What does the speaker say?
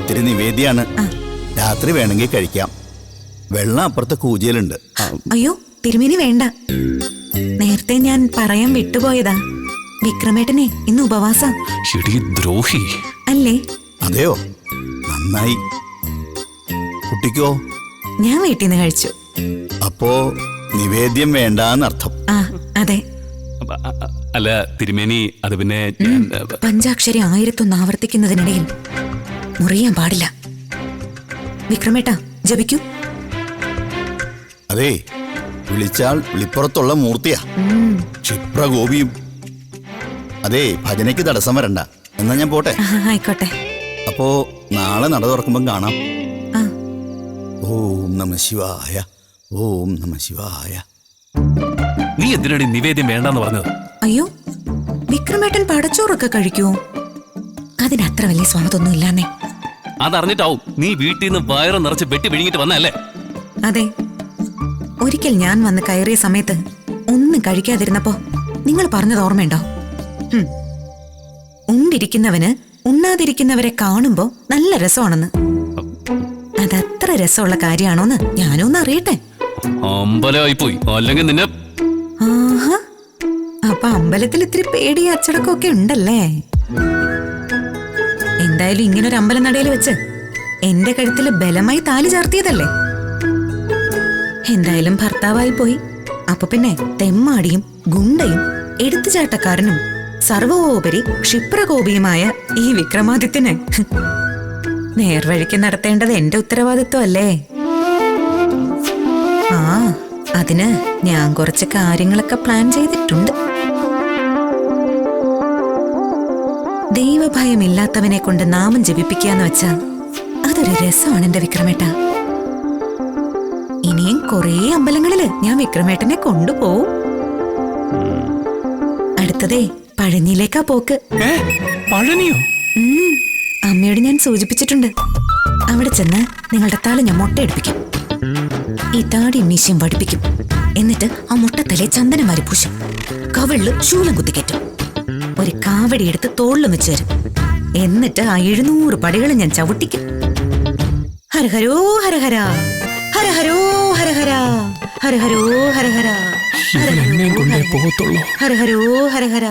ഇത്തിരി നിവേദ്യാണ്. രാത്രി വേണമെങ്കിൽ കഴിക്കാം. വെള്ളം അപ്പുറത്തെ കൂജയിലുണ്ട്. അയ്യോ തിരുമേനി വേണ്ട. നേരത്തെ ഞാൻ പറയാൻ വിട്ടുപോയതാ. വിക്രമേട്ടനെ ഇന്ന് ഉപവാസം. ദ്രോഹി. അല്ലേ? അതെയോ? നന്നായി. കുട്ടിക്കോ? ഞാൻ വീട്ടിൽ നിന്ന് കഴിച്ചു. അപ്പോ നിവേദ്യം വേണ്ടെന്നർത്ഥം ആ അതെ. അല്ല തിരുമേനി അത് പിന്നെ പഞ്ചാക്ഷരി ആയിരത്തൊന്ന് ആവർത്തിക്കുന്നതിനിടയിൽ മുറിയാൻ പാടില്ല. വിക്രമേട്ട ജപിക്കൂ. അതെ വിളിച്ചാൽ വിളിപ്പുറത്തുള്ള മൂർത്തിയാ. ക്ഷിപ്രഗോപിയും അതെ ഭജനയ്ക്ക് തടസ്സം വരണ്ട. എന്നാ ഞാൻ പോട്ടെ? ആയിക്കോട്ടെ. അപ്പോ നാളെ നട തുറക്കുമ്പം കാണാം. ഓം നമ ശിവായ ഓം നമ ശിവായ. നീ എന്തിനടി നിവേദ്യം വേണ്ടെന്ന് പറഞ്ഞത്? അയ്യോ വിക്രമേട്ടൻ പടച്ചോറൊക്കെ കഴിക്കൂ. അതിനത്ര വലിയ സ്വാദൊന്നും ഇല്ലാന്നേ അതറിഞ്ഞിട്ടാവും നീ വീട്ടിൽ നിന്ന് വയറ് നിറച്ച് വെട്ടി വിഴുങ്ങിട്ട് വന്നല്ലേ അതെ. ഒരിക്കൽ ഞാൻ വന്ന് കയറിയ സമയത്ത് ഒന്നും കഴിക്കാതിരുന്നപ്പോ നിങ്ങൾ പറഞ്ഞത് ഓർമ്മയുണ്ടോ. ഉണ്ടിരിക്കുന്നവന് ഉണ്ണാതിരിക്കുന്നവരെ കാണുമ്പോ നല്ല രസമാണെന്ന്. അതത്ര രസമുള്ള കാര്യമാണോന്ന് ഞാനൊന്ന് അറിയട്ടെ. അമ്പലമായി പോയി അല്ലെങ്കിൽ നിന്നെ ആഹാ. അപ്പൊ അമ്പലത്തിൽ ഇത്തിരി പേടി അച്ചടക്കമൊക്കെ ഉണ്ടല്ലേ? എന്തായാലും ഇങ്ങനൊരു അമ്പലനടയിൽ വെച്ച് എന്റെ കഴുത്തിൽ ബലമായി താലി ചാർത്തിയതല്ലേ? എന്തായാലും ഭർത്താവായി പോയി. അപ്പൊ പിന്നെ തെമ്മാടിയും ഗുണ്ടയും എടുത്തുചാട്ടക്കാരനും സർവോപരി ക്ഷിപ്രകോപിയുമായ ഈ വിക്രമാദിത്യന് നേർവഴിക്ക് നടത്തേണ്ടത് എന്റെ ഉത്തരവാദിത്വം അല്ലേ ആ അതിന് ഞാൻ കുറച്ച് കാര്യങ്ങളൊക്കെ പ്ലാൻ ചെയ്തിട്ടുണ്ട്. ദൈവഭയമില്ലാത്തവനെ കൊണ്ട് നാമം ജപിപ്പിക്കാന്ന് വെച്ചാ അതൊരു രസമാണ് എന്റെ വിക്രമേട്ട. ഇനിയും കുറേ അമ്പലങ്ങളിൽ ഞാൻ വിക്രമേട്ടനെ കൊണ്ടുപോവും. അടുത്തതേ പഴനിയിലേക്കാ പോക്ക്. പഴനിയോ? അമ്മയോട് ഞാൻ സൂചിപ്പിച്ചിട്ടുണ്ട്. അവിടെ ചെന്ന് നിങ്ങളുടെ താൾ ഞാൻ മുട്ടയെടുപ്പിക്കും ഈ താടിയും മീശയും വടിപ്പിക്കും. എന്നിട്ട് ആ മുട്ടത്തലെ ചന്ദനമാരി പൂശും. കവിളിൽ ശൂലം കുത്തിക്കറ്റും ഒരു കാവടി എടുത്ത് തോളിലും വെച്ച് തരും എന്നിട്ട് ആ എഴുന്നൂറ് പടികൾ ഞാൻ ചവിട്ടിക്കും. ഹരഹരോ ഹരഹര ഹരഹരോ ഹരഹര ഹരഹരോ ഹരഹര ഹരഹരോ ഹരഹര